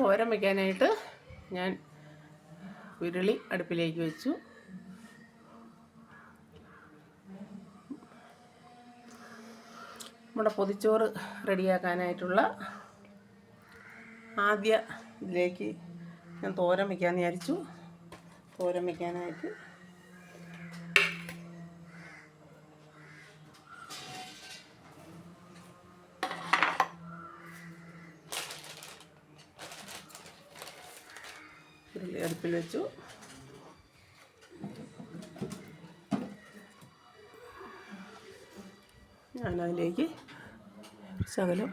തോരൻ വയ്ക്കാനായിട്ട് ഞാൻ ഉരുളി അടുപ്പിലേക്ക് വെച്ചു. നമ്മുടെ പൊതിച്ചോറ് റെഡിയാക്കാനായിട്ടുള്ള ആദ്യ ഇതിലേക്ക് ഞാൻ തോരം വയ്ക്കാമെന്ന് വിചാരിച്ചു. തോരൻ വയ്ക്കാനായിട്ട് അടുപ്പിൽ വെച്ചു. ഞാനതിലേക്ക് ശകലം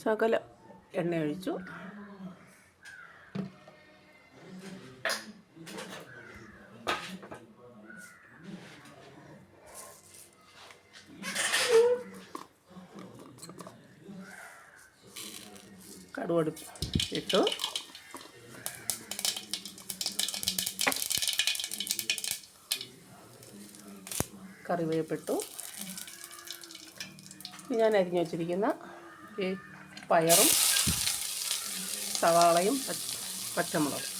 ശകലം എണ്ണ ഒഴിച്ചു. കടുവടുപ്പ് ഇട്ടു. കറിവേപ്പിട്ടു. ഞാൻ അരിഞ്ഞു വച്ചിരിക്കുന്ന ഈ പയറും സവാളയും പച്ച- പച്ചമുളകും.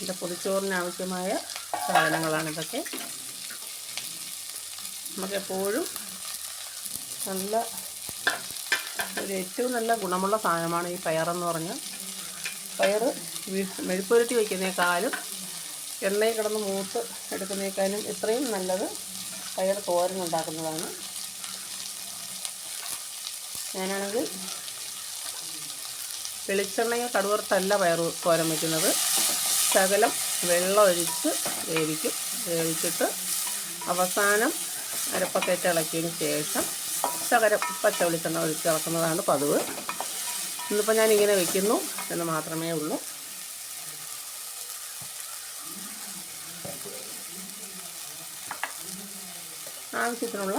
എന്റെ പൊതിച്ചോറിന് ആവശ്യമായ സാധനങ്ങളാണ് ഇതൊക്കെ. നമുക്കെപ്പോഴും നല്ല ഒരു ഏറ്റവും നല്ല ഗുണമുള്ള സാധനമാണ് ഈ പയറെന്ന് പറഞ്ഞാൽ. പയർ മെഴുപ്പുരട്ടി വയ്ക്കുന്നേക്കാളും എണ്ണയിൽ കിടന്ന് മൂത്ത് എടുക്കുന്നേക്കാളും ഇത്രയും നല്ലത് പയർ തോരൻ ഉണ്ടാക്കുന്നതാണ്. ഞാനാണെങ്കിൽ വെളിച്ചെണ്ണയോ കടുവറുത്തല്ല പയർ തോരൻ വയ്ക്കുന്നത്. ശകലം വെള്ളമൊഴിച്ച് വേവിക്കും. വേവിച്ചിട്ട് അവസാനം അരപ്പക്കയറ്റ് ഇളക്കിയതിന് ശേഷം ശകലം പച്ച വെളിച്ചെണ്ണ ഒഴിച്ച് ഇളക്കുന്നതാണ് പതിവ്. ഇന്നിപ്പോൾ ഞാൻ ഇങ്ങനെ വെക്കുന്നു എന്ന് മാത്രമേ ഉള്ളൂ. ആവശ്യത്തിനുള്ള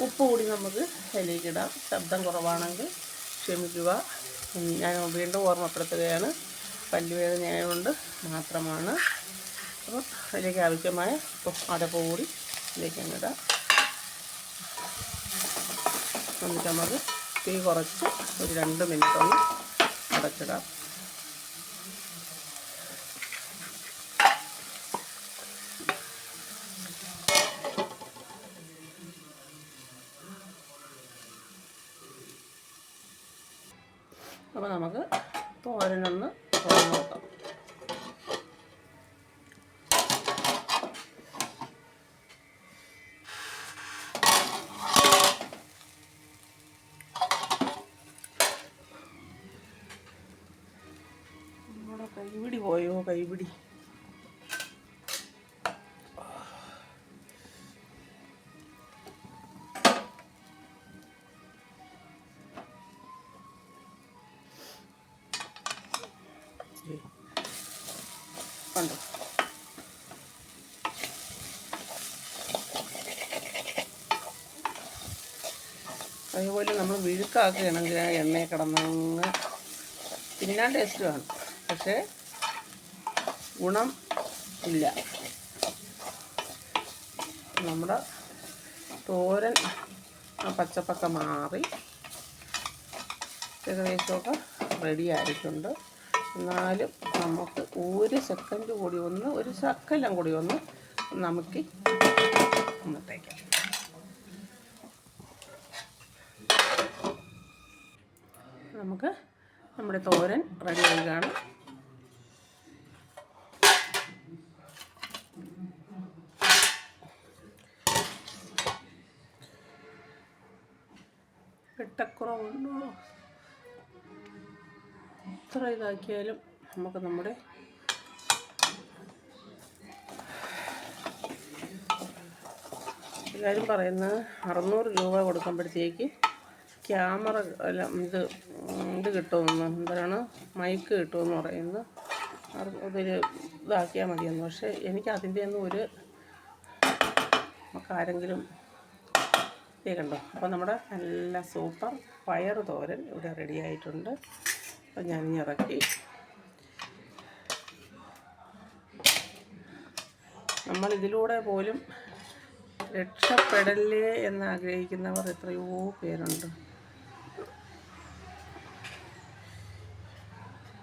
ഉപ്പ് കൂടി നമുക്ക് അതിലേക്ക് ഇടാം. ശബ്ദം കുറവാണെങ്കിൽ ക്ഷമിക്കുക. ഞാൻ വീണ്ടും ഓർമ്മപ്പെടുത്തുകയാണ്. പല്ലുവേദനയായതുകൊണ്ട് മാത്രമാണ്. അപ്പോൾ അതിലേക്ക് ആവശ്യമായ അടപ്പ് കൂടി ഇതിലേക്ക് അങ്ങിടാം എന്നിട്ട് നമുക്ക് തീ കുറച്ച് ഒരു രണ്ട് മിനിറ്റ് ഒന്ന് അടച്ചിടാം. അപ്പോൾ നമുക്ക് തോരനൊന്ന് കണ്ടോ? അതുപോലെ നമ്മൾ വിഴുക്കാക്കുകയാണെങ്കിൽ ആ എണ്ണയെ കിടന്നങ്ങ് തിന്നാൻ ടേസ്റ്റ് കാണും പക്ഷേ ഗുണം ഇല്ല. നമ്മുടെ തോരൻ ആ പച്ചപ്പൊക്കെ മാറി ഏകദേശമൊക്കെ റെഡി ആയിട്ടുണ്ട്. എന്നാലും നമുക്ക് ഒരു സെക്കൻഡ് കൂടി ഒന്ന് ഒരു ശക്കലം കൂടി ഒന്ന് നമുക്ക് ഒന്ന് തേക്കാം നമുക്ക് നമ്മുടെ തോരൻ റെഡി ആവുകയാണ്. വെട്ടക്കുറവുണ്ടോ എത്ര ഇതാക്കിയാലും നമുക്ക് നമ്മുടെ എല്ലാവരും പറയുന്നത് അറുന്നൂറ് രൂപ കൊടുക്കുമ്പോഴത്തേക്ക് ക്യാമറ അല്ല ഇത് ഇത് കിട്ടുമെന്ന്. എന്താണ്? മൈക്ക് കിട്ടുമെന്ന് പറയുന്നത്. അറു- അതൊരു ഇതാക്കിയാൽ മതിയെന്ന്. പക്ഷേ എനിക്ക് അതിന്റെ ഒന്നും ഒരു നമുക്ക് ആരെങ്കിലും കണ്ടോ? അപ്പോൾ നമ്മുടെ നല്ല സൂപ്പർ പയർ തോരൻ ഇവിടെ റെഡി ആയിട്ടുണ്ട്. അപ്പം ഞാൻ ഇറക്കി നമ്മൾ ഇതിലൂടെ പോലും രക്ഷപ്പെടല്ലേ എന്ന് ആഗ്രഹിക്കുന്നവർ എത്രയോ പേരുണ്ട്.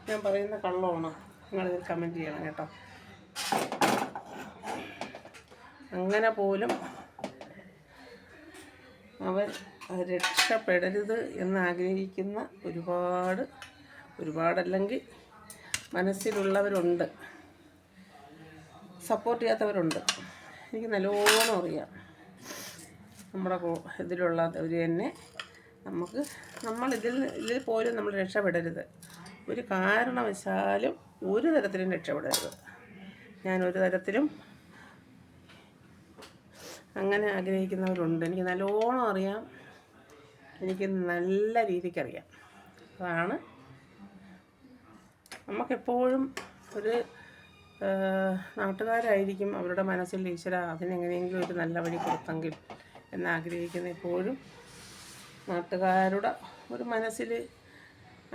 ഞാൻ പറയുന്ന കള്ളമാണോ? നിങ്ങളിതിൽ കമന്റ് ചെയ്യണം കേട്ടോ. അങ്ങനെ പോലും അവർ രക്ഷപ്പെടരുത് എന്നാഗ്രഹിക്കുന്ന ഒരുപാട് ഒരുപാടല്ലെങ്കിൽ മനസ്സിലുള്ളവരുണ്ട്. സപ്പോർട്ട് ചെയ്യാത്തവരുണ്ട്. എനിക്ക് നല്ലോണം അറിയാം. നമ്മുടെ ഇതിലുള്ള ഇതിലുള്ളവർ തന്നെ നമുക്ക് നമ്മൾ ഇതിൽ ഇതിൽ പോലും നമ്മൾ രക്ഷപ്പെടരുത്. ഒരു കാരണവശാലും ഒരു തരത്തിലും രക്ഷപ്പെടരുത്. ഞാൻ ഒരു തരത്തിലും അങ്ങനെ ആഗ്രഹിക്കുന്നവരുണ്ട്. എനിക്ക് നല്ലോണം അറിയാം. എനിക്ക് നല്ല രീതിക്കറിയാം അതാണ് നമുക്കെപ്പോഴും ഒരു നാട്ടുകാരായിരിക്കും അവരുടെ മനസ്സിൽ ഈശ്വര അതിനെങ്ങനെയെങ്കിലും ഒരു നല്ല വഴി കൊടുത്തെങ്കിൽ എന്നാഗ്രഹിക്കുന്ന എപ്പോഴും നാട്ടുകാരുടെ ഒരു മനസ്സിൽ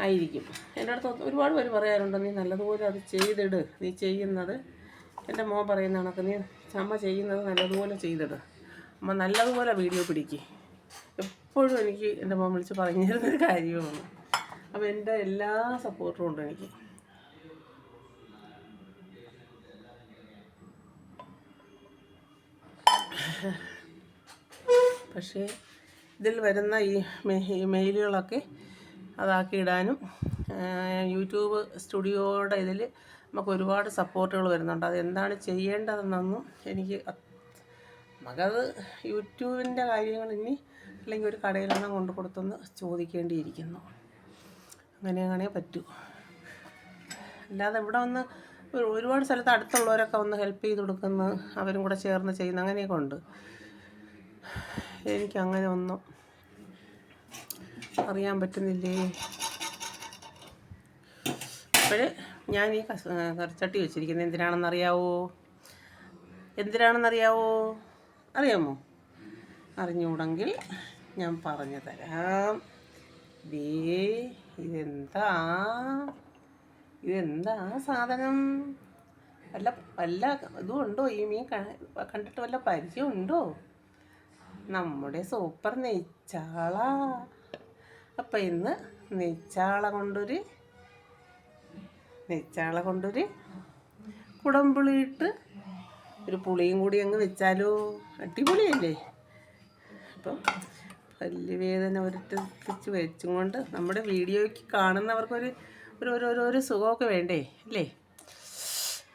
ആയിരിക്കും. എന്റെ അടുത്ത് ഒരുപാട് പേര് പറയാറുണ്ട് നീ നല്ലതുപോലെ അത് ചെയ്തിട് നീ ചെയ്യുന്നത്. എന്റെ മോൻ പറയുന്ന കണക്ക് നീ അമ്മ ചെയ്യുന്നത് നല്ലതുപോലെ ചെയ്തിട്. അമ്മ നല്ലതുപോലെ വീഡിയോ പിടിക്കുക എപ്പോഴും എനിക്ക് എന്റെ മോൻ വിളിച്ച് പറഞ്ഞിരുന്നൊരു കാര്യമാണ്. അപ്പോൾ എന്റെ എല്ലാ സപ്പോർട്ടും ഉണ്ട് എനിക്ക്. പക്ഷേ ഇതിൽ വരുന്ന ഈ മെയിലുകളൊക്കെ അതാക്കി ഇടാനും യൂട്യൂബ് സ്റ്റുഡിയോയുടെ ഇതിൽ നമുക്ക് ഒരുപാട് സപ്പോർട്ടുകൾ വരുന്നുണ്ട്. അതെന്താണ് ചെയ്യേണ്ടതെന്നൊന്നും എനിക്ക് നമുക്കത് യൂട്യൂബിന്റെ കാര്യങ്ങൾ ഇനി അല്ലെങ്കിൽ ഒരു കടയിലാണ് കൊണ്ടു കൊടുത്തെന്ന് ചോദിക്കേണ്ടിയിരിക്കുന്നു. അങ്ങനെ അങ്ങനെ പറ്റൂ. അല്ലാതെ ഇവിടെ ഒരു- ഒരുപാട് സ്ഥലത്ത് അടുത്തുള്ളവരൊക്കെ വന്ന് ഹെൽപ്പ് ചെയ്ത് കൊടുക്കുന്ന. അവരും കൂടെ ചേർന്ന് ചെയ്യുന്ന. അങ്ങനെയൊക്കെ ഉണ്ട്. എനിക്കങ്ങനെ ഒന്നും അറിയാൻ പറ്റുന്നില്ലേ? അപ്പോൾ ഞാൻ ഈ കറിച്ചട്ടി വെച്ചിരിക്കുന്നത് എന്തിനാണെന്നറിയാവോ? എന്തിനാണെന്നറിയാവോ? അറിയാമോ? അറിഞ്ഞൂടെങ്കിൽ ഞാൻ പറഞ്ഞു തരാം. ദേ ഇതെന്താ? ഇതെന്താ സാധനം? വല്ല വല്ല ഇതും ഉണ്ടോ? ഈ മീൻ കണ്ടിട്ട് വല്ല പരിചയം ഉണ്ടോ? നമ്മുടെ സൂപ്പർ നെയ്ച്ചാള. അപ്പം ഇന്ന് നെയ്ച്ചാള കൊണ്ടൊരു നെയ്ച്ചാള കൊണ്ടൊരു കുടംപുളിയിട്ട് ഒരു പുളിയും കൂടി അങ്ങ് വെച്ചാലോ. അടിപൊളിയല്ലേ? അപ്പം പല്ലുവേദന ഒരിട്ടിച്ച് വെച്ചും കൊണ്ട് നമ്മുടെ വീഡിയോയ്ക്ക് കാണുന്നവർക്കൊരു ഒരു ഒരു സുഖമൊക്കെ വേണ്ടേ അല്ലേ?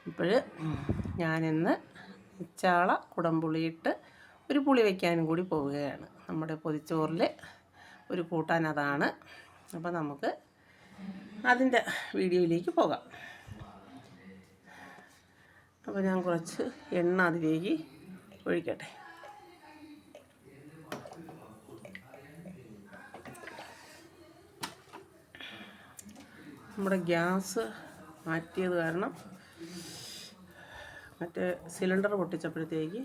ഇപ്പോൾ ഞാനിന്ന് ചാള കുടംപുളിയിട്ട് ഒരു പുളി വയ്ക്കാനും കൂടി പോവുകയാണ്. നമ്മുടെ പൊതിച്ചോറിൽ ഒരു കൂട്ടാൻ അതാണ്. അപ്പോൾ നമുക്ക് അതിന്റെ വീഡിയോയിലേക്ക് പോകാം. അപ്പോൾ ഞാൻ കുറച്ച് എണ്ണ അതിലേക്ക് ഒഴിക്കട്ടെ. നമ്മുടെ ഗ്യാസ് മാറ്റിയത് കാരണം മറ്റേ സിലിണ്ടർ പൊട്ടിച്ചപ്പോഴത്തേക്ക്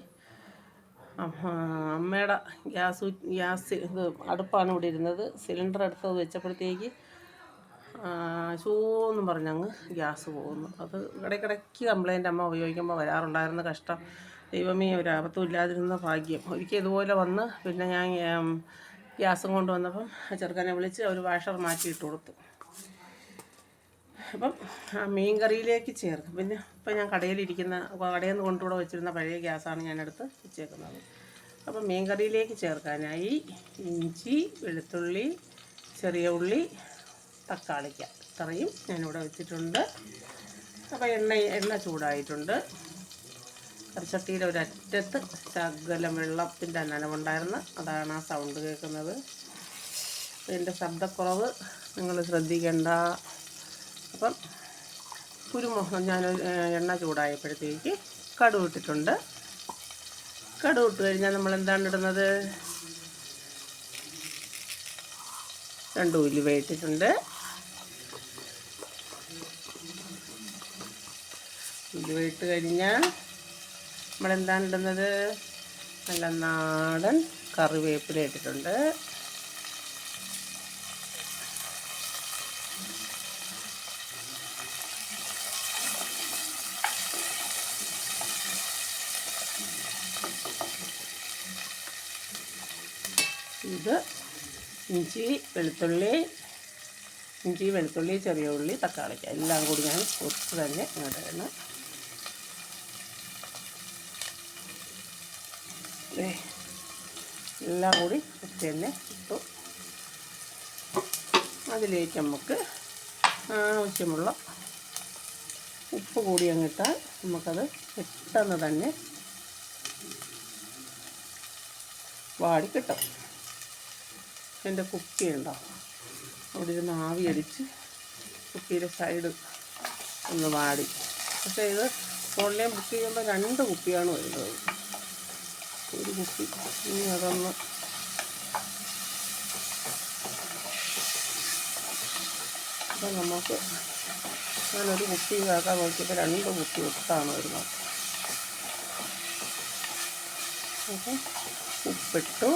അമ്മ- അമ്മയുടെ ഗ്യാസ് ഗ്യാസ് ഇത് അടുപ്പാണ് ഇവിടെ ഇരുന്നത്. സിലിണ്ടർ എടുത്തത് വെച്ചപ്പോഴത്തേക്ക് ചൂന്നും പറഞ്ഞങ്ങ് ഗ്യാസ് പോകുന്നു. അത് ഇടയ്ക്കിടയ്ക്ക് കംപ്ലൈന്റ് അമ്മ ഉപയോഗിക്കുമ്പോൾ വരാറുണ്ടായിരുന്ന കഷ്ടം. ദൈവമേ ഒരു ആപത്തും ഇല്ലാതിരുന്ന ഭാഗ്യം. ഒരിക്കൽ ഇതുപോലെ വന്ന് പിന്നെ ഞാൻ ഗ്യാസും കൊണ്ടുവന്നപ്പം ചെറുക്കനെ വിളിച്ച് ഒരു വാഷർ മാറ്റിയിട്ട് കൊടുത്തു. അപ്പം മീൻ കറിയിലേക്ക് ചേർക്കും. പിന്നെ ഇപ്പം ഞാൻ കടയിലിരിക്കുന്ന കടയിൽ നിന്ന് കൊണ്ടുകൂടെ വെച്ചിരുന്ന പഴയ ഗ്യാസാണ് ഞാനെടുത്ത് വെച്ചേക്കുന്നത്. അപ്പം മീൻ കറിയിലേക്ക് ചേർക്കാനായി ഇഞ്ചി വെളുത്തുള്ളി ചെറിയ ഉള്ളി തക്കാളിക്ക ഇത്രയും ഞാനിവിടെ വെച്ചിട്ടുണ്ട്. അപ്പോൾ എണ്ണ എണ്ണ ചൂടായിട്ടുണ്ട്. കറിച്ചട്ടിയുടെ ഒരറ്റത്ത് ശകലം വെള്ളത്തിന്റെ നനവുണ്ടായിരുന്നു അതാണ് ആ സൗണ്ട് കേൾക്കുന്നത്. എന്റെ ശബ്ദക്കുറവ് നിങ്ങൾ ശ്രദ്ധിക്കേണ്ട. അപ്പം കുരുമുളക് ഞാൻ എണ്ണ ചൂടായപ്പോഴത്തേക്ക് കടുവ് ഇട്ടിട്ടുണ്ട്. കടുവ് ഇട്ട് കഴിഞ്ഞാൽ നമ്മൾ എന്താണ് ഇടുന്നത്? രണ്ട് ഉലുവ ഇട്ടിട്ടുണ്ട്. ഉലുവ ഇട്ട് കഴിഞ്ഞാൽ നമ്മളെന്താണ് ഇടുന്നത്? നല്ല നാടൻ കറിവേപ്പില ഇട്ടിട്ടുണ്ട് ഇത് ഇഞ്ചി വെളുത്തുള്ളി ഇഞ്ചി വെളുത്തുള്ളി ചെറിയ ഉള്ളി തക്കാളിക്ക എല്ലാം കൂടി ഞാൻ കുറച്ച് തന്നെ ഇങ്ങോട്ട് വരണം എല്ലാം കൂടി കുറച്ച് തന്നെ ഇട്ടു. അതിലേക്ക് നമുക്ക് ആവശ്യമുള്ള ഉപ്പ് കൂടി അങ്ങിട്ടാൽ നമുക്കത് പെട്ടെന്ന് തന്നെ വാടി കിട്ടും. എന്റെ കുപ്പി ഉണ്ടോ? അവിടെ ഇരുന്ന് ആവി അടിച്ച് കുപ്പിയുടെ സൈഡ് ഒന്ന് വാടി. പക്ഷേ ഇത് ഓൺലൈൻ ബുക്ക് ചെയ്യുമ്പോൾ രണ്ട് കുപ്പിയാണ് വരുന്നത്. ഒരു കുപ്പി. ഇനി അതൊന്ന് അപ്പം നമുക്ക് ഞാനൊരു കുപ്പി ഇതാക്കാൻ നോക്കിയപ്പോൾ രണ്ട് കുപ്പി ഒത്താണ് വരുന്നത്. അപ്പം ഉപ്പിട്ടു.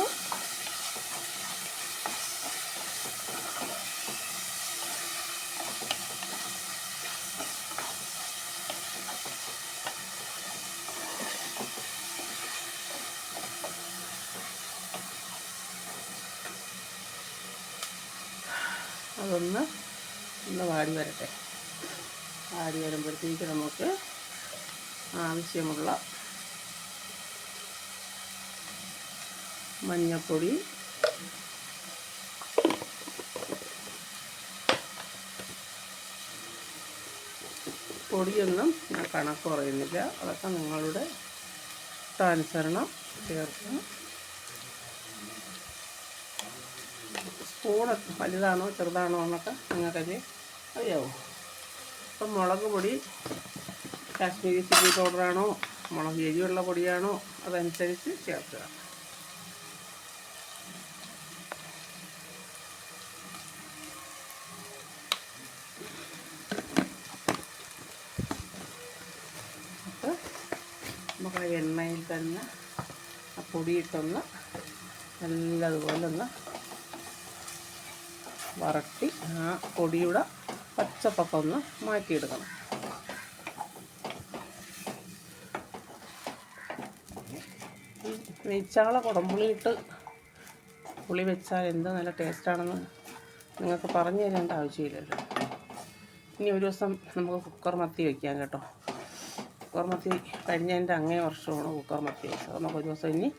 അതൊന്ന് ഒന്ന് വാടി വരട്ടെ. വാടി വരുമ്പോഴത്തേക്ക് നമുക്ക് ആവശ്യമുള്ള മഞ്ഞൾപ്പൊടി പൊടിയൊന്നും ഞാൻ കണക്ക് പറയുന്നില്ല. അതൊക്കെ നിങ്ങളുടെ ഇഷ്ടാനുസരണം ചേർക്കാം സ്പൂൺ വലുതാണോ ചെറുതാണോ എന്നൊക്കെ നിങ്ങൾക്കത് അറിയാവോ? അപ്പം മുളക് പൊടി കാശ്മീരി ചില്ലി പൗഡറാണോ മുളക് എരിയുള്ള പൊടിയാണോ അതനുസരിച്ച് ചേർക്കുക. നമുക്ക് ആ എണ്ണയിൽ തന്നെ ആ പൊടിയിട്ടൊന്ന് നല്ലതുപോലെ ഒന്ന് വറട്ടി ആ പൊടിയുടെ പച്ചപ്പൊക്കെ ഒന്ന് മാറ്റിയെടുക്കണം. നെയ്ച്ചാള കുടമ്പുളിയിട്ട് പുളി വെച്ചാൽ എന്ത് നല്ല ടേസ്റ്റാണെന്ന് നിങ്ങൾക്ക് പറഞ്ഞു തരേണ്ട ആവശ്യമില്ലല്ലോ. ഇനി ഒരു ദിവസം നമുക്ക് കുക്കർ മത്തി വയ്ക്കാം കേട്ടോ. കുക്കർ മത്തി കഴിഞ്ഞതിന്റെ അങ്ങേ വർഷമാണ് കുക്കർ മത്തി വെച്ചത്. നമുക്ക് ഒരു ദിവസം ഇനി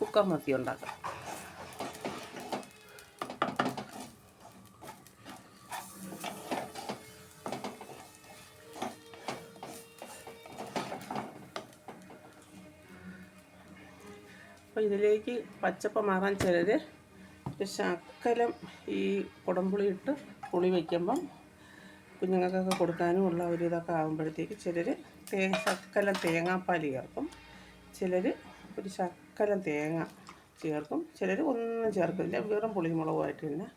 കുക്കർ മത്തി ഉണ്ടാക്കാം. അപ്പോൾ ഇതിലേക്ക് പച്ചപ്പ് മാറാൻ ചിലർ ശക്കലം ഈ കുടംപുളി ഇട്ട് പുളി വയ്ക്കുമ്പം കുഞ്ഞുങ്ങൾക്കൊക്കെ കൊടുക്കാനും ഉള്ള ഒരു ഇതൊക്കെ ആകുമ്പോഴത്തേക്ക് ചിലർ തേ ശക്കലം തേങ്ങാപ്പാൽ ചേർക്കും. ചിലർ ഒരു ശക്കലം തേങ്ങ ചേർക്കും. ചിലർ ഒന്നും ചേർക്കില്ല. വെറും പുളിമുളകുമായിട്ട് തന്നെ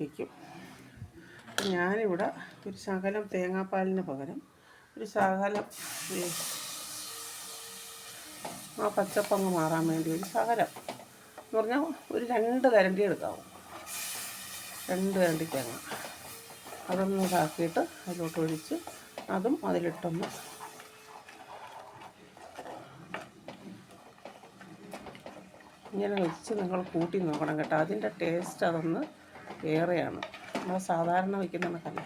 വയ്ക്കും. ഞാനിവിടെ ഒരു ശകലം തേങ്ങാപ്പാലിന് പകരം ഒരു ശകലം ആ പച്ചപ്പങ്ങ് മാറാൻ വേണ്ടി ഒരു ശകലം. എന്ന് പറഞ്ഞാൽ ഒരു രണ്ട് കരണ്ടി എടുക്കാവും രണ്ട് കരണ്ടി തേങ്ങ. അതൊന്ന് ഇതാക്കിയിട്ട് അതിലോട്ട് ഒഴിച്ച് അതും അതിലിട്ടൊന്ന് ഇങ്ങനെ വെച്ച് നിങ്ങൾ കൂട്ടി നോക്കണം കേട്ടോ. അതിന്റെ ടേസ്റ്റ് അതൊന്ന് വേറെയാണ്. നമ്മൾ സാധാരണ വയ്ക്കുന്ന കണക്കല്ല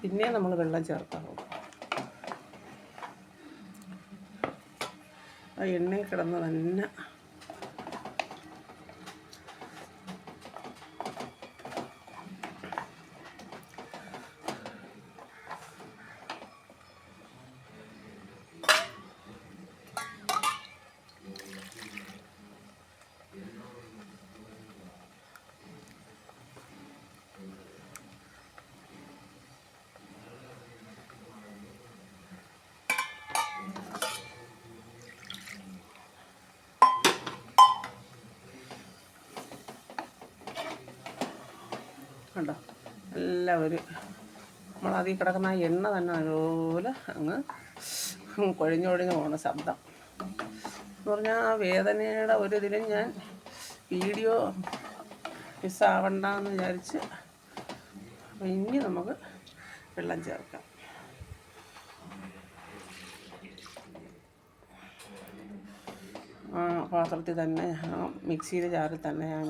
പിന്നെ നമ്മൾ വെള്ളം ചേർക്കാവൂ ആ എണ്ണയിൽ കിടന്ന് കണ്ടോ എല്ലാവരും നമ്മളതിൽ കിടക്കുന്ന എണ്ണ തന്നെ അതുപോലെ അങ്ങ് കൊഴിഞ്ഞൊഴിഞ്ഞ് പോകുന്ന ശബ്ദം. എന്ന് പറഞ്ഞാൽ ആ വേദനയുടെ ഒരു ഇതിലും ഞാൻ വീഡിയോ മിസ്സാവണ്ടെന്ന് വിചാരിച്ച് അപ്പം ഇനി നമുക്ക് വെള്ളം ചേർക്കാം. ആ പാത്രത്തിൽ തന്നെ ആ മിക്സിയുടെ ജാറിൽ തന്നെ ഞാൻ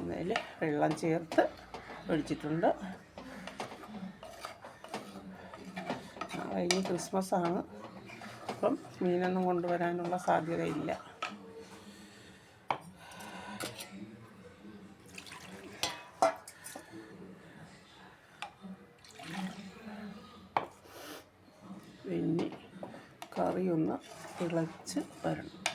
അതിൽ വെള്ളം ചേർത്ത് ഒഴിച്ചിട്ടുണ്ട്. കഴിഞ്ഞ് ക്രിസ്മസ് ആണ്. അപ്പം മീനൊന്നും കൊണ്ടുവരാനുള്ള സാധ്യതയില്ല. പിന്നെ കറിയൊന്ന് തിളച്ച് വരണം.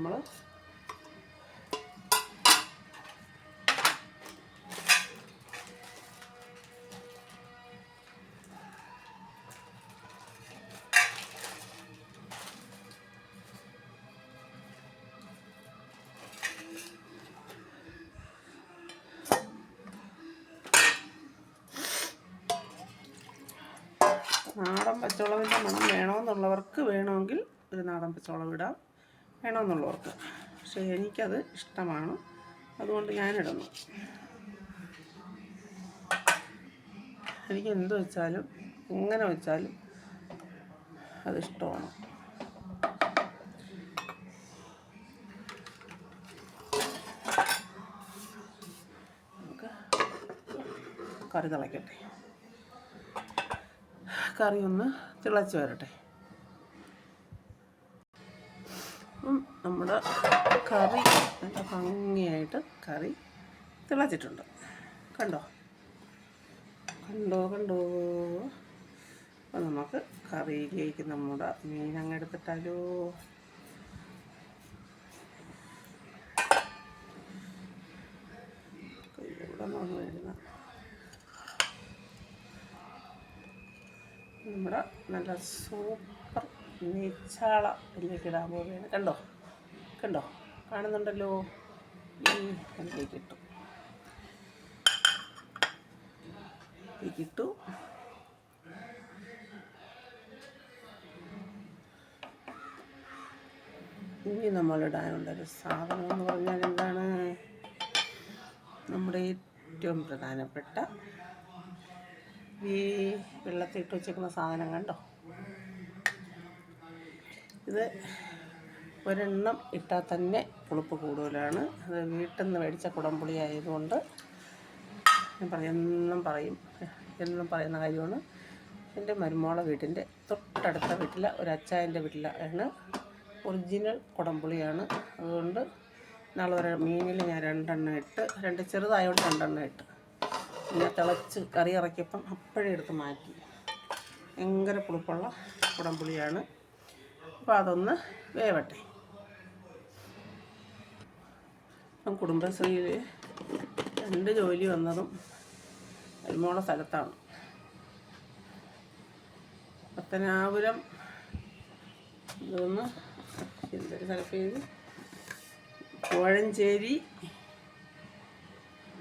നമ്മൾ നാടൻ പച്ചമുളകിന്റെ മണം വേണമെന്നുള്ളവർക്ക് വേണമെങ്കിൽ ഒരു നാടൻ പച്ചമുളക് ഇടാം. വേണമെന്നുള്ളവർക്ക്. പക്ഷേ എനിക്കത് ഇഷ്ടമാണ്. അതുകൊണ്ട് ഞാനിടുന്നു. എനിക്ക് എന്ത് വെച്ചാലും എങ്ങനെ വെച്ചാലും അതിഷ്ടമാണ് കറി തിളയ്ക്കട്ടെ കറി ഒന്ന് തിളച്ച് വരട്ടെ. നമ്മുടെ കറി നല്ല ഭംഗിയായിട്ട് കറി തിളച്ചിട്ടുണ്ട്. കണ്ടോ? കണ്ടോ കണ്ടോ? അപ്പോൾ നമുക്ക് കറിയിലേക്ക് നമ്മുടെ മീൻ അങ്ങ് എടുത്തിട്ടാലോ? കയ്യിലൂടെ നിന്ന് വരുന്ന നമ്മുടെ നല്ല സൂപ്പർ നീച്ചാള ഇതിലേക്ക് ഇടാൻ പോവുകയാണ്. കണ്ടോ? കണ്ടോ? കാണുന്നുണ്ടല്ലോ. അതിലേക്ക് ഇട്ടു ഒരു ഇനി നമ്മളിടാനുള്ളൊരു സാധനം എന്ന് പറഞ്ഞാൽ എന്താണ്? നമ്മുടെ ഏറ്റവും പ്രധാനപ്പെട്ട ഈ വെള്ളത്തിട്ട് വെച്ചേക്കുന്ന സാധനം കണ്ടോ? ഇത് ഒരെണ്ണം ഇട്ടാൽ തന്നെ പുളിപ്പ് കൂടുതലാണ്. അത് വീട്ടിൽ നിന്ന് മേടിച്ച കുടംപുളി ആയതുകൊണ്ട് ഞാൻ പറയുന്നും പറയും എന്നും പറയുന്ന കാര്യമാണ്. എന്റെ മരുമോളെ വീട്ടിന്റെ തൊട്ടടുത്ത വീട്ടിലെ ഒരു വീട്ടിലാണ് ഒറിജിനൽ കുടംപുളിയാണ്. അതുകൊണ്ട് നാളെ ഒരു മീനിൽ ഞാൻ രണ്ടെണ്ണം ഇട്ട് രണ്ട് ചെറുതായതുകൊണ്ട് രണ്ടെണ്ണം ഇട്ട്. പിന്നെ തിളച്ച് കറി ഇറക്കിയപ്പം അപ്പോഴേ എടുത്ത് മാറ്റി. ഭയങ്കര പുളിപ്പുള്ള കുടംപുളിയാണ്. അപ്പോൾ അതൊന്ന് വേവട്ടെ. ഇപ്പം കുടുംബശ്രീയിൽ രണ്ട് ജോലി വന്നതും അൽമോള സ്ഥലത്താണ്. പത്തനാപുരം ഇതൊന്ന് എന്തൊരു സ്ഥലപ്പേര് കോഴഞ്ചേരി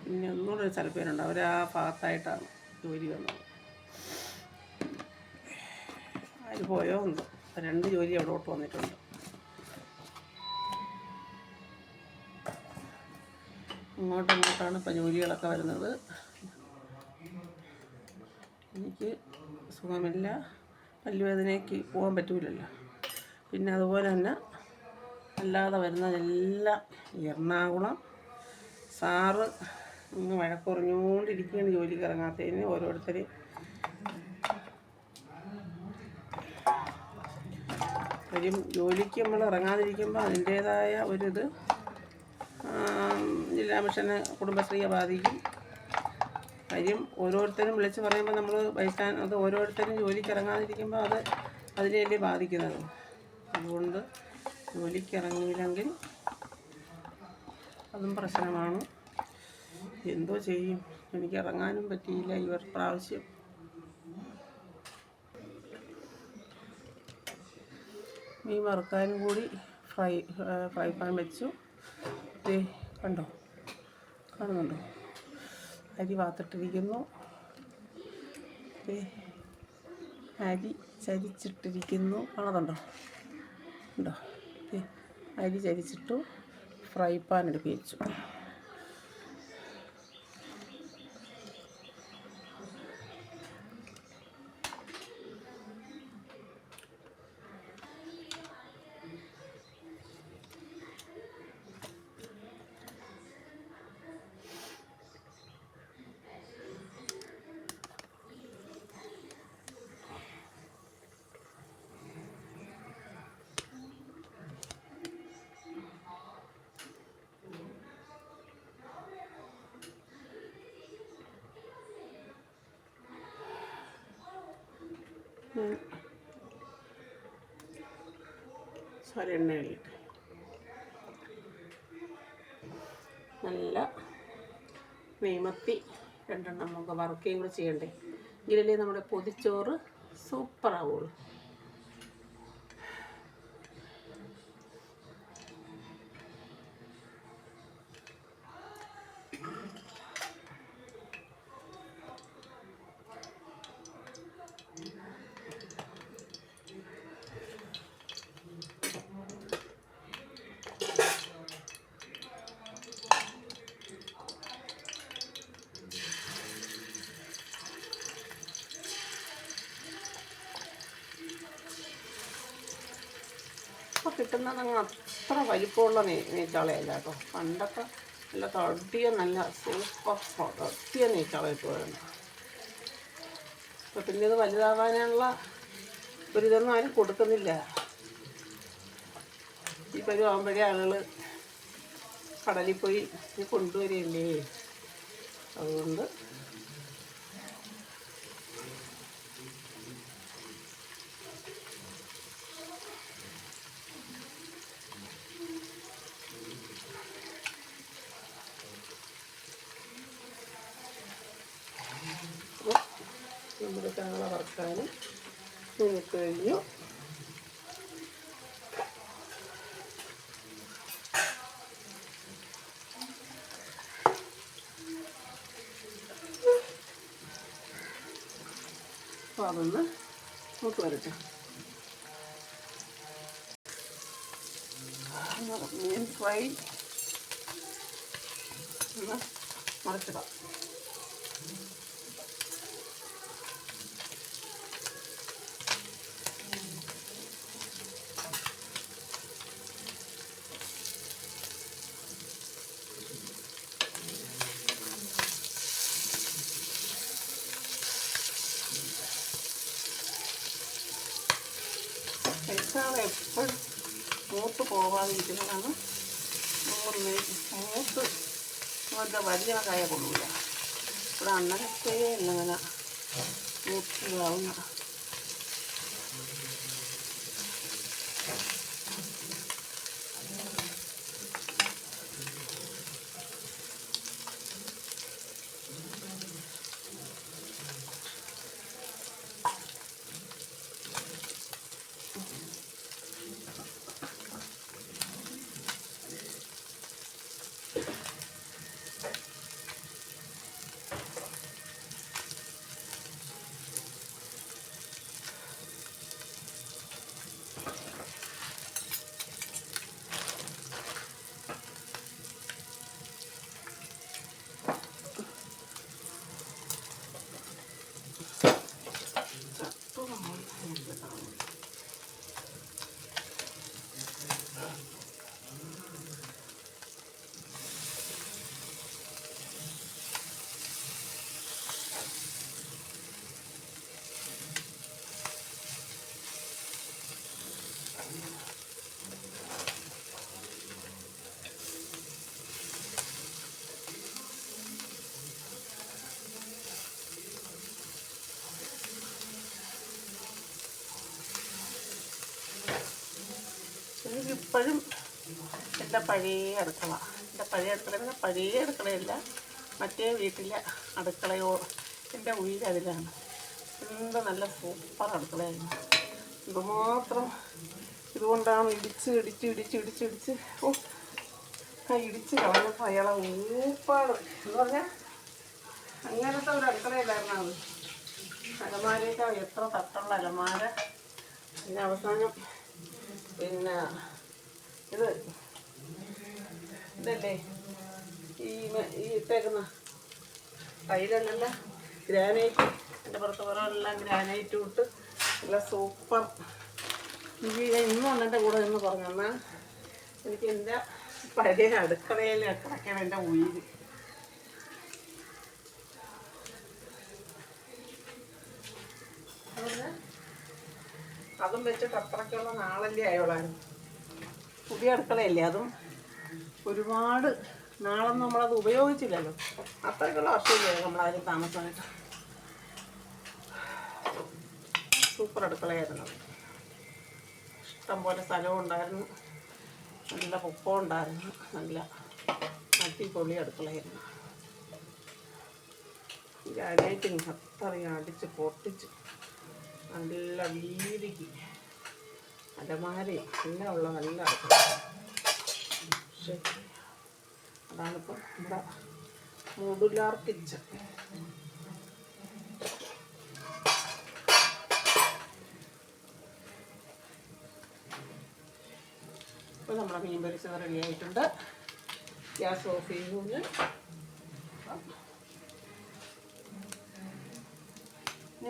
പിന്നെ ഒന്നുകൂടെ ഒരു സ്ഥലപ്പേരുണ്ട് അവർ ആ ഭാഗത്തായിട്ടാണ് ജോലി വന്നത്. അതിൽ പോയോ എന്തോ. രണ്ട് ജോലി അവിടോട്ട് വന്നിട്ടുണ്ട്. ഇങ്ങോട്ടും ഇങ്ങോട്ടാണ് ഇപ്പം ജോലികളൊക്കെ വരുന്നത്. എനിക്ക് സുഖമില്ല. പല്ലുവേദനയ്ക്ക് പോകാൻ പറ്റൂലല്ലോ. പിന്നെ അതുപോലെ തന്നെ അല്ലാതെ വരുന്നതെല്ലാം എറണാകുളം സാറ് ഇന്ന് വഴക്കുറഞ്ഞുകൊണ്ടിരിക്കുകയാണ് ജോലിക്ക് ഇറങ്ങാത്തതിന് ഓരോരുത്തർ കാര്യം ജോലിക്ക് നമ്മൾ ഇറങ്ങാതിരിക്കുമ്പോൾ അതിന്റേതായ ഒരിത് ജില്ലാ മിഷന് കുടുംബശ്രീയെ ബാധിക്കും. കാര്യം ഓരോരുത്തരും വിളിച്ച് പറയുമ്പോൾ നമ്മൾ വയസ്സാൻ അത് ഓരോരുത്തരും ജോലിക്ക് ഇറങ്ങാതിരിക്കുമ്പോൾ അത് അതിനെയല്ലേ ബാധിക്കുന്നത്? അതുകൊണ്ട് ജോലിക്ക് ഇറങ്ങിയില്ലെങ്കിൽ അതും പ്രശ്നമാണ്. എന്തോ ചെയ്യും. എനിക്ക് ഇറങ്ങാനും പറ്റിയില്ല ഇവർ പ്രാവശ്യം. മീൻ വറുക്കാനും കൂടി ഫ്രൈ ഫ്രൈ പാൻ വെച്ചു. കണ്ടോ? കാണുന്നുണ്ടോ? അരി വാത്തിട്ടിരിക്കുന്നു അരി ചരിച്ചിട്ടിരിക്കുന്നു. കാണുന്നുണ്ടോ? ഉണ്ടോ അരി ചരിച്ചിട്ടു ഫ്രൈ പാൻ എടുത്ത് വെച്ചു സോറി എണ്ണയിലിട്ട് നല്ല നെയ്മത്തി രണ്ടെണ്ണം നമുക്ക് വറുക്കുകയും കൂടെ ചെയ്യണ്ടേ. ഇതിലല്ലേ നമ്മുടെ പൊതിച്ചോറ് സൂപ്പറാവുള്ളൂ. അങ്ങ് അത്ര വലിപ്പമുള്ള നെയ് നെയ്ച്ചാളയല്ല കേട്ടോ. പണ്ടൊക്കെ നല്ല തടിയ നല്ല സൂപ്പർ തടിയ നെയ്ച്ചാള കിട്ടുമായിരുന്നു അപ്പോൾ പിന്നെ ഇത് വലുതാവാനുള്ള ഒരു ഇതൊന്നും ആരും കൊടുക്കുന്നില്ല. ഈ പരുവാകുമ്പോഴേ ആളുകൾ കടലിൽ പോയി കൊണ്ടുവരികയല്ലേ? അതുകൊണ്ട് നമ്മുടെ ചാള വറുക്കാനും നമുക്ക് കഴിഞ്ഞു അപ്പോൾ അതൊന്ന് മൂത്ത് വരട്ടെ. മീൻ ഫ്രൈ ഒന്ന് മറിച്ചിടാം എക്കാൾ എപ്പോഴും മൂത്ത് പോകാതിരിക്കുന്നതാണ് മൂന്ന് മൂത്ത് മറ്റേ വലിയ കായ കൊള്ളൂല. ഇവിടെ അണ്ണനൊക്കെ എന്നിങ്ങനെ മൂത്തിലാവുന്ന എന്റെ പഴയ അടുക്കള. എന്റെ പഴയ അടുക്കള പഴയ അടുക്കളയല്ല മറ്റേ വീട്ടിലെ അടുക്കളയോ എന്റെ ഉയിര് അതിലാണ്. എന്ത് നല്ല സൂപ്പർ അടുക്കളയായിരുന്നു. ഇതുമാത്രം ഇതുകൊണ്ടാണ് ഇടിച്ച് ഇടിച്ച് ഇടിച്ച് ഇടിച്ച് ഇടിച്ച്. ഓ ഇടിച്ച് കളഞ്ഞപ്പോൾ അയാളെ ഊപ്പാട് എന്ന് പറഞ്ഞാൽ അങ്ങനത്തെ ഒരു അടുക്കളയിലായിരുന്നു അത്. അലമാരയൊക്കെ എത്ര തട്ടുള്ള അലമാര. പിന്നെ അവസാനം പിന്നെ ഇത് ഇതല്ലേ? ഈ ഇട്ടേക്കുന്ന ടൈലല്ല ഗ്രാനൈറ്റ്. എന്റെ പുറത്ത് പുറമെല്ലാം ഗ്രാനൈറ്റ് ഇട്ട് നല്ല സൂപ്പർ. ഇന്നും എന്റെ കൂടെ നിന്ന് പറഞ്ഞെന്നാൽ എനിക്ക് എന്റെ പഴയ അടുക്കളയിൽ കിടക്കണം എന്റെ ഉയിര് അതും വെച്ചിട്ട് അത്രയ്ക്കുള്ള നാളല്ലേ ആയോളാണ് പുതിയ അടുക്കളയല്ലേ അതും? ഒരുപാട് നാളൊന്നും നമ്മളത് ഉപയോഗിച്ചില്ലല്ലോ. അത്രയ്ക്കുള്ള വർഷമില്ലേ നമ്മളതിൽ താമസമായിട്ട്. സൂപ്പർ അടുക്കളയായിരുന്നു. ഇഷ്ടം പോലെ സ്ഥലവും ഉണ്ടായിരുന്നു. നല്ല പൊപ്പം ഉണ്ടായിരുന്നു. നല്ല അടിപൊളി അടുക്കളയായിരുന്നു. ഗ്രാനൈറ്റിങ് അത്രയും അടിച്ച് പൊട്ടിച്ച് നല്ല വീതിക്ക്. അലമാരി എല്ലാം ഉള്ള നല്ല അടുക്കള. പക്ഷേ അതാണിപ്പോൾ നമ്മുടെ മോഡുലാർ കിച്ചൺ. ഇപ്പോൾ നമ്മുടെ മീൻ പൊരിച്ചത് റെഡി ആയിട്ടുണ്ട്. ഗ്യാസ് ഓഫ് ചെയ്യുന്നു ഇനി.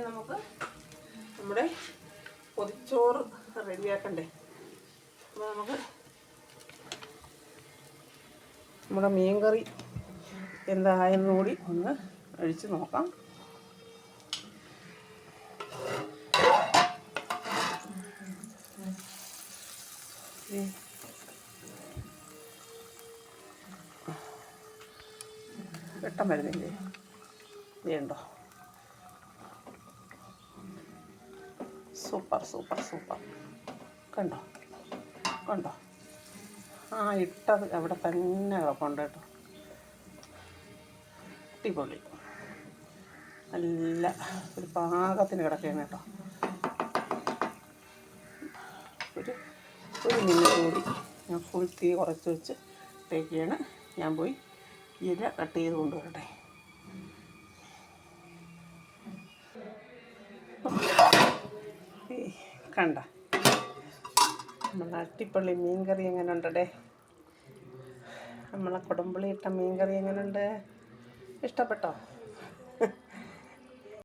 നമുക്ക് നമ്മുടെ പൊതിച്ചോറ് റെഡിയാക്കണ്ടേ അപ്പോൾ നമുക്ക് നമ്മുടെ മീൻ കറി കൂടി ഒന്ന് അഴിച്ചു നോക്കാം. വെട്ടം വരുന്നില്ലേ? വേണ്ടോ? Super super super. കണ്ടോ? കണ്ടോ? ആ ഇട്ടത് അവിടെ തന്നെ കിടപ്പുണ്ട് കേട്ടോ. അടിപൊളി. നല്ല ഒരു പാകത്തിന് കിടക്കുകയാണ് കേട്ടോ. ഒരു ഒരു മിനിറ്റ് കൂടി ഞാൻ ഫുൾ തീ കുറച്ച് വെച്ച് ഇട്ടേക്കാണ്. ഞാൻ പോയി ഇല കട്ട് ചെയ്ത് കൊണ്ടുവരട്ടെ. ഏയ്, കണ്ട അടിപൊളി മീൻ കറി എങ്ങനെ ഉണ്ടടേ നമ്മളെ കുടമ്പുളി ഇട്ട മീൻ കറി എങ്ങനെ ഉണ്ട് ഇഷ്ടപ്പെട്ടോ?